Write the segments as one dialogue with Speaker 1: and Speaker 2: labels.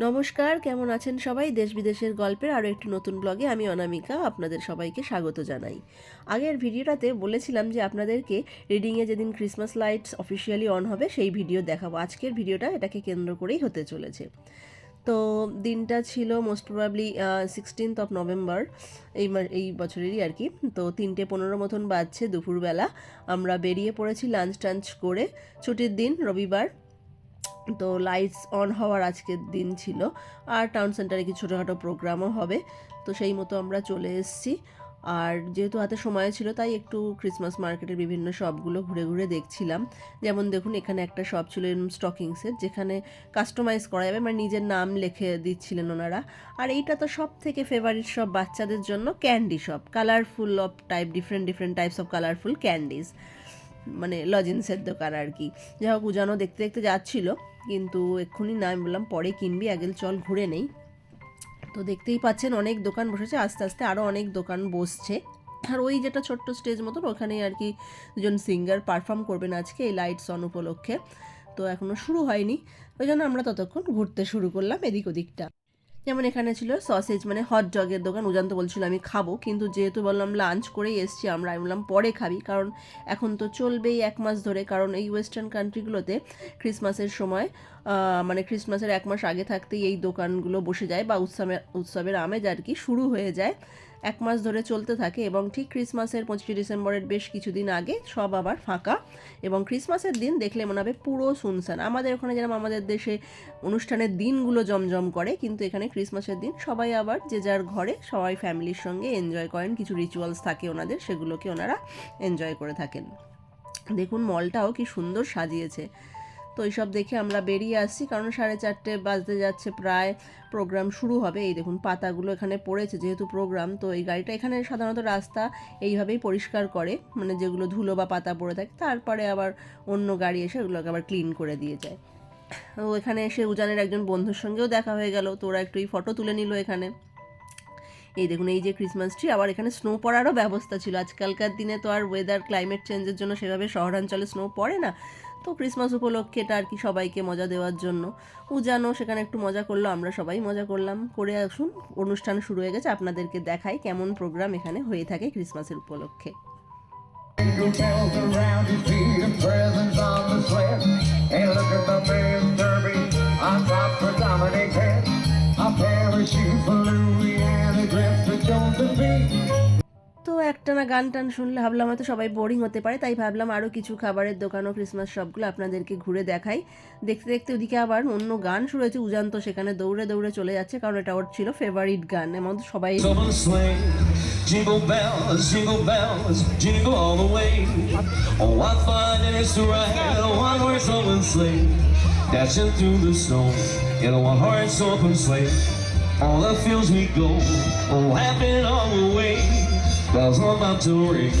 Speaker 1: নমস্কার, কেমন আছেন সবাই? দেশ বিদেশের গল্পের আরও একটি নতুন ব্লগে আমি অনামিকা আপনাদের সবাইকে স্বাগত জানাই। আগের ভিডিওটাতে বলেছিলাম যে আপনাদেরকে রিডিংয়ে যেদিন ক্রিসমাস লাইটস অফিসিয়ালি অন হবে, সেই ভিডিও দেখাবো। আজকের ভিডিওটা এটাকে কেন্দ্র করেই হতে চলেছে। তো দিনটা ছিল most probably sixteenth of November এই এই বছরেরই আর কি। তো তিনটে পনেরো মতন বাজছে দুপুরবেলা। আমরা বেরিয়ে পড়েছি লাঞ্চ টাঞ্চ করে। ছুটির দিন রবিবার তো লাইটস অন হওয়ার আজকের দিন ছিল। আর টাউন সেন্টারে কিছু ছোটোখাটো প্রোগ্রামও হবে। তো সেই মতো আমরা চলে এসেছি। আর যেহেতু হাতে সময় ছিল, তাই একটু ক্রিসমাস মার্কেটের বিভিন্ন শপগুলো ঘুরে ঘুরে দেখছিলাম। যেমন দেখুন, এখানে একটা শপ ছিল স্টকিংসের যেখানে কাস্টমাইজ করা যাবে মানে নিজের নাম লিখে দিচ্ছিলেন ওনারা। আর এইটা তো সব থেকে ফেভারিট সব বাচ্চাদের জন্য candy shop colourful of type different different types of colourful candies মানে লজেন্সের দোকান আর কি। যাই হোক উজানো দেখতে দেখতে যাচ্ছিল। কিন্তু এক্ষুনি না, আমি বললাম পরে কিনবি, আগে চল ঘুরে নেই। তো দেখতেই পাচ্ছেন অনেক দোকান বসেছে, আস্তে আস্তে আরও অনেক দোকান বসছে। আর ওই যেটা ছোট্ট স্টেজ মতন, ওখানেই আর কি দুজন সিঙ্গার পারফর্ম করবেন আজকে এই লাইটস অন উপলক্ষে। তো এখনও শুরু হয়নি, ওই জন্য আমরা ততক্ষণ ঘুরতে শুরু করলাম এদিক ওদিকটা। যেমন এখানে ছিল সসেজ মানে হট ডগের দোকান উজান্ত বলছিল আমি খাব। কিন্তু যেহেতু বললাম লাঞ্চ করেই এসছি, আমরা আমি বললাম পরে খাবি, কারণ এখন তো চলবেই এক মাস ধরে। কারণ এই ওয়েস্টার্ন কান্ট্রিগুলোতে ক্রিসমাসের সময় মানে ক্রিসমাসের এক মাস আগে থাকতেই এই দোকানগুলো বসে যায় বা উৎসবের উৎসবের আমেজ আর কি শুরু হয়ে যায়। এক মাস ধরে চলতে থাকে এবং ঠিক ক্রিসমাসের পঁচিশে ডিসেম্বরের বেশ কিছুদিন আগে সব আবার ফাঁকা এবং ক্রিসমাসের দিন দেখলে মনে হবে পুরো শুনশান। আমাদের ওখানে যেরকম আমাদের দেশে অনুষ্ঠানের দিনগুলো জমজম করে, কিন্তু এখানে ক্রিসমাসের দিন সবাই আবার যে যার ঘরে সবাই ফ্যামিলির সঙ্গে এনজয় করেন, কিছু রিচুয়ালস থাকে ওনাদের সেগুলোকে ওনারা এনজয় করে থাকেন। দেখুন মলটাও কি সুন্দর সাজিয়েছে। তো এইসব দেখে আমরা বেরিয়ে আসছি, কারণ সাড়ে চারটে বাজতে যাচ্ছে প্রায় প্রোগ্রাম শুরু হবে। এই দেখুন, পাতাগুলো এখানে পড়েছে যেহেতু প্রোগ্রাম তো এই গাড়িটা এখানে সাধারণত রাস্তা এইভাবেই পরিষ্কার করে মানে যেগুলো ধুলো বা পাতা পড়ে থাকে, তারপরে আবার অন্য গাড়ি এসে ওগুলোকে আবার ক্লিন করে দিয়ে যায়। তো এখানে এসে উজানের একজন বন্ধুর সঙ্গেও দেখা হয়ে গেল, তো ওরা একটু এই ফটো তুলে নিল এখানে। এই দেখুন, এই যে ক্রিসমাস ট্রি আবার এখানে স্নো পড়ারও ব্যবস্থা ছিল। আজকালকার দিনে তো আর ওয়েদার ক্লাইমেট চেঞ্জের জন্য সেভাবে শহরাঞ্চলে স্নো পড়ে না। তো ক্রিসমাস উপলক্ষে এটা আর কি সবাইকে মজা দেওয়ার জন্য। উজানও সেখানে একটু মজা করল, আমরা সবাই মজা করলাম। করে আসুন, অনুষ্ঠান শুরু হয়ে গেছে, আপনাদেরকে দেখাই কেমন প্রোগ্রাম এখানে হয়ে থাকে ক্রিসমাসের উপলক্ষে।
Speaker 2: Jingle bells around
Speaker 1: একটানা গান টান শুনলে ভাবলাম হয়তো সবাই বোরিং হতে পারে, তাই ভাবলাম আরও কিছু খাবারের দোকান ও ক্রিসমাস শপগুলো আপনাদেরকে ঘুরে দেখাই। দেখতে দেখতে ওদিকে আবার অন্য গান শুরু হয়েছে উজান্ত সেখানে দৌড়ে দৌড়ে চলে যাচ্ছে, কারণ এটা ওর ছিল ফেভারিট গান। এমন তো সবাই
Speaker 3: Bells are about to ring,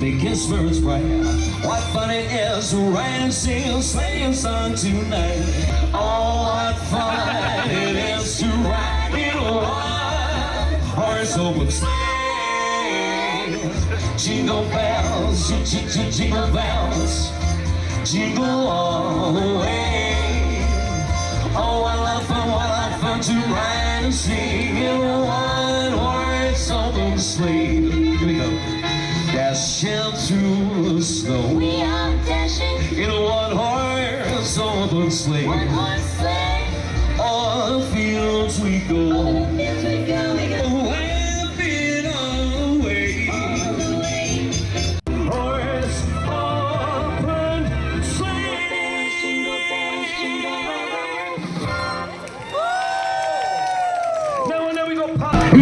Speaker 3: making spirits bright. What fun it is to ride and sing a sleighing song tonight. Oh, what fun it is to ride in a one-horse open sleigh. Jingle bells, j- j- j- jingle bells, jingle all the way. Oh, what fun, what fun to ride and sing looks like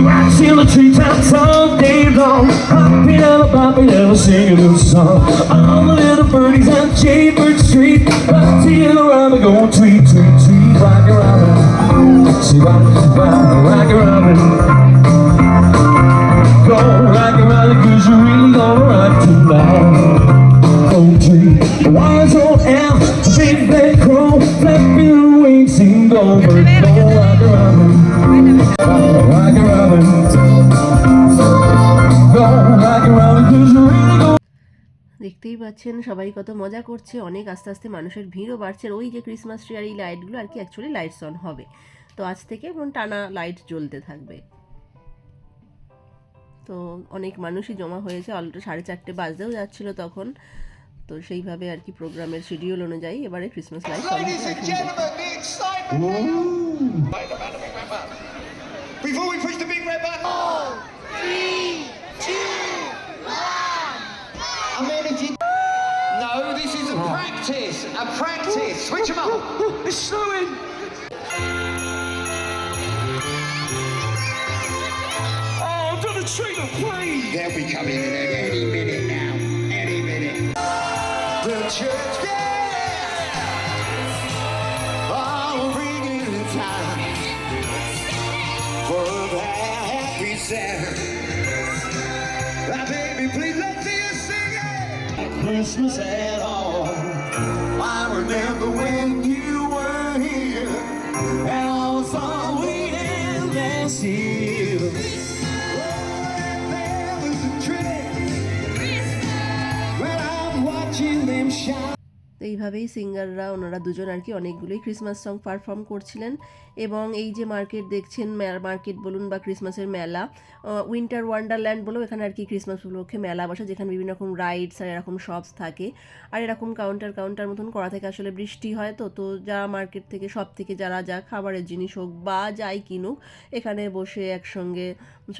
Speaker 3: Rocks in the treetops all day long. Hopping bopping and a singing a song. All the little birdies on Jaybird Street. Rock to you around and go tweet, tweet, tweet. Rock robin. See rock, rock, rock robin. Go rock robin, cause you're really gonna rock tonight. Oh, tree,
Speaker 1: দেখতেই পাচ্ছেন সবাই কত মজা করছে। অনেক আস্তে আস্তে মানুষের ভিড়ও বাড়ছে। ওই যে ক্রিসমাস ট্রি আর এই লাইটগুলো আর কি অ্যাকচুয়ালি লাইটস অন হবে। তো আজ থেকে এবং টানা লাইট জ্বলতে থাকবে। তো অনেক মানুষই জমা হয়েছে। অলরেডি সাড়ে চারটে বাজতেও যাচ্ছিল তখন। তো সেইভাবে আর কি প্রোগ্রামের শিডিউল অনুযায়ী এবারে Christmas light.
Speaker 4: Before we push the big red button. Practice. Switch them up.
Speaker 3: It's snowing! Oh, to the trailer, please!
Speaker 4: They'll be coming in any minute now. Any minute. The church bells are ringing in time for their happy sound. Now, baby, please let's hear you sing it. Christmas at all. Oh, I remember when you were here and all the.
Speaker 1: তো এইভাবেই সিঙ্গাররা, ওনারা দুজন আর কি অনেকগুলোই Christmas song perform করছিলেন। এবং এই যে মার্কেট দেখছেন মার্কেট বলুন বা ক্রিসমাসের মেলা উইন্টার ওয়ান্ডারল্যান্ড বলেও এখানে আর কি ক্রিসমাস উপলক্ষে মেলা বসে, যেখানে বিভিন্ন রকম রাইডস আর এরকম শপস থাকে। আর এরকম কাউন্টার কাউন্টার মতন করা থেকে আসলে বৃষ্টি হয়। তো তো যা মার্কেট থেকে সব থেকে যারা যা খাবারের জিনিস হোক বা যাই কিনুক, এখানে বসে একসঙ্গে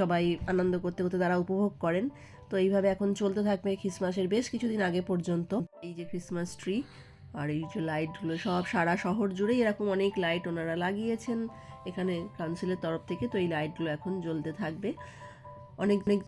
Speaker 1: সবাই আনন্দ করতে করতে তারা উপভোগ করেন। তো এইভাবে এখন চলতে থাকবে খ্রিসমাসের বেশ কিছুদিন আগে পর্যন্ত। এই যে খ্রিসমাস ট্রি আর এই যে লাইটগুলো সব সারা শহর জুড়েই এরকম অনেক লাইট ওনারা লাগিয়েছেন এখানে কাউন্সিলের তরফ থেকে। তো এই লাইটগুলো এখন জ্বলতে থাকবে। অনেক অনেক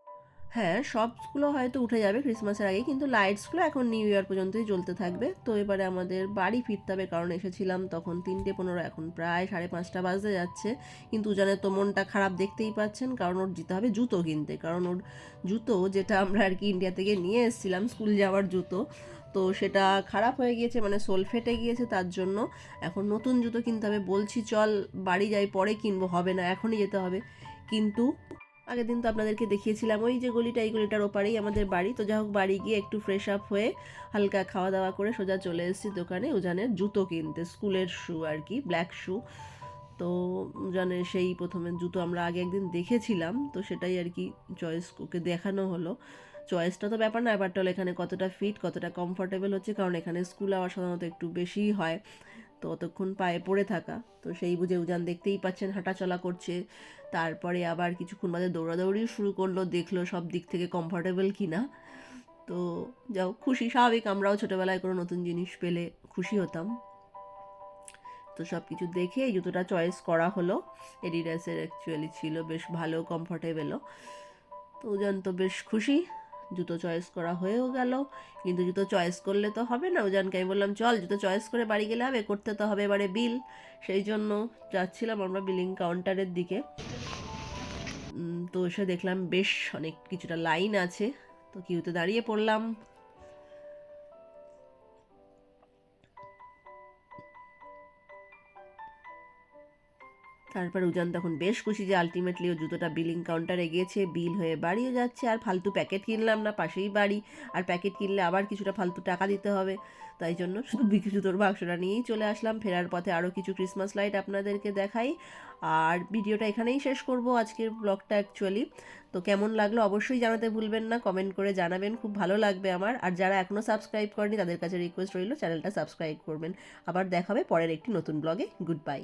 Speaker 1: হ্যাঁ সবগুলো হয়তো উঠে যাবে ক্রিসমাসের আগে, কিন্তু লাইটসগুলো এখন নিউ ইয়ার পর্যন্তই জ্বলতে থাকবে। তো এবারে আমাদের বাড়ি ফিরতে হবে, কারণ এসেছিলাম তখন তিনটে পনেরো, এখন প্রায় সাড়ে পাঁচটা বাজতে যাচ্ছে। কিন্তু উজানের তো মনটা খারাপ দেখতেই পাচ্ছেন, কারণ ওর যেতে হবে জুতো কিনতে, কারণ ওর জুতো যেটা আমরা আর কি ইন্ডিয়া থেকে নিয়ে এসেছিলাম, স্কুল যাওয়ার জুতো, তো সেটা খারাপ হয়ে গিয়েছে মানে সোল ফেটে গিয়েছে তার জন্য। এখন নতুন জুতো কিনতে হবে, বলছি চল বাড়ি যাই, পরে কিনবো, হবে না, এখনই যেতে হবে। কিন্তু আগের দিন তো আপনাদেরকে দেখিয়েছিলাম, ওই যে গলিটা, এই গলিটার ওপারেই আমাদের বাড়ি। তো যা হোক বাড়ি গিয়ে একটু ফ্রেশ আপ হয়ে হালকা খাওয়া দাওয়া করে সোজা চলে এসেছি দোকানে উজানের জুতো কিনতে, স্কুলের শু আর কি ব্ল্যাক শু তো জানে সেই প্রথমে জুতো আমরা আগে একদিন দেখেছিলাম, তো সেটাই আর কি চয়েস ওকে দেখানো হলো। চয়েসটা তো ব্যাপার না, ব্যাপারটা হলো এখানে কতটা ফিট কতটা কমফোর্টেবল হচ্ছে, কারণ এখানে স্কুল আওয়ার সাধারণত একটু বেশিই হয়। তো অতক্ষণ পায়ে পড়ে থাকা। তো সেই বুঝে উজান দেখতেই পাচ্ছেন হাঁটাচলা করছে। তারপরে আবার কিছুক্ষণ বাদে দৌড়াদৌড়িও শুরু করল, দেখল সব দিক থেকে কমফোর্টেবল কিনা। তো যাও খুশি, স্বাভাবিক, আমরাও ছোটোবেলায় কোনো নতুন জিনিস পেলে খুশি হতাম। তো সব কিছু দেখে এই জুতোটা চয়েস করা হলো। এডিডাসের অ্যাকচুয়ালি ছিল বেশ ভালো কমফোর্টেবলও তো উজান তো বেশ খুশি। জুতো চয়েস করা হয়েও গেল। কিন্তু জুতো চয়েস করলে তো হবে না। ওজানকে আমি বললাম, চল, জুতো চয়েস করে বাড়ি গেলে হবে, করতে তো হবে এবারে বিল সেই জন্য যাচ্ছিলাম আমরা বিলিং কাউন্টারের দিকে। তো এসে দেখলাম বেশ অনেক কিছুটা লাইন আছে। তো কিউতে দাঁড়িয়ে পড়লাম। তারপর উজান তখন বেশ খুশি যে আলটিমেটলি ও জুতোটা বিলিং কাউন্টারে গিয়েছে বিল হয়ে বাড়িও যাচ্ছে আর ফালতু প্যাকেট কিনলাম না, পাশেই বাড়ি। আর প্যাকেট কিনলে আবার কিছুটা ফালতু টাকা দিতে হবে। তাই জন্য শুধু জুতোর বাক্সটা নিয়েই চলে আসলাম। ফেরার পথে আরও কিছু ক্রিসমাস লাইট আপনাদেরকে দেখাই। আর ভিডিওটা এখানেই শেষ করব আজকের ব্লগটা অ্যাকচুয়ালি তো কেমন লাগল অবশ্যই জানাতে ভুলবেন না কমেন্ট করে জানাবেন, খুব ভালো লাগবে আমার। আর যারা এখনও সাবস্ক্রাইব করেনি তাদের কাছে রিকোয়েস্ট রইল চ্যানেলটা সাবস্ক্রাইব করবেন। আবার দেখাবে পরের একটি নতুন ব্লগে গুড বাই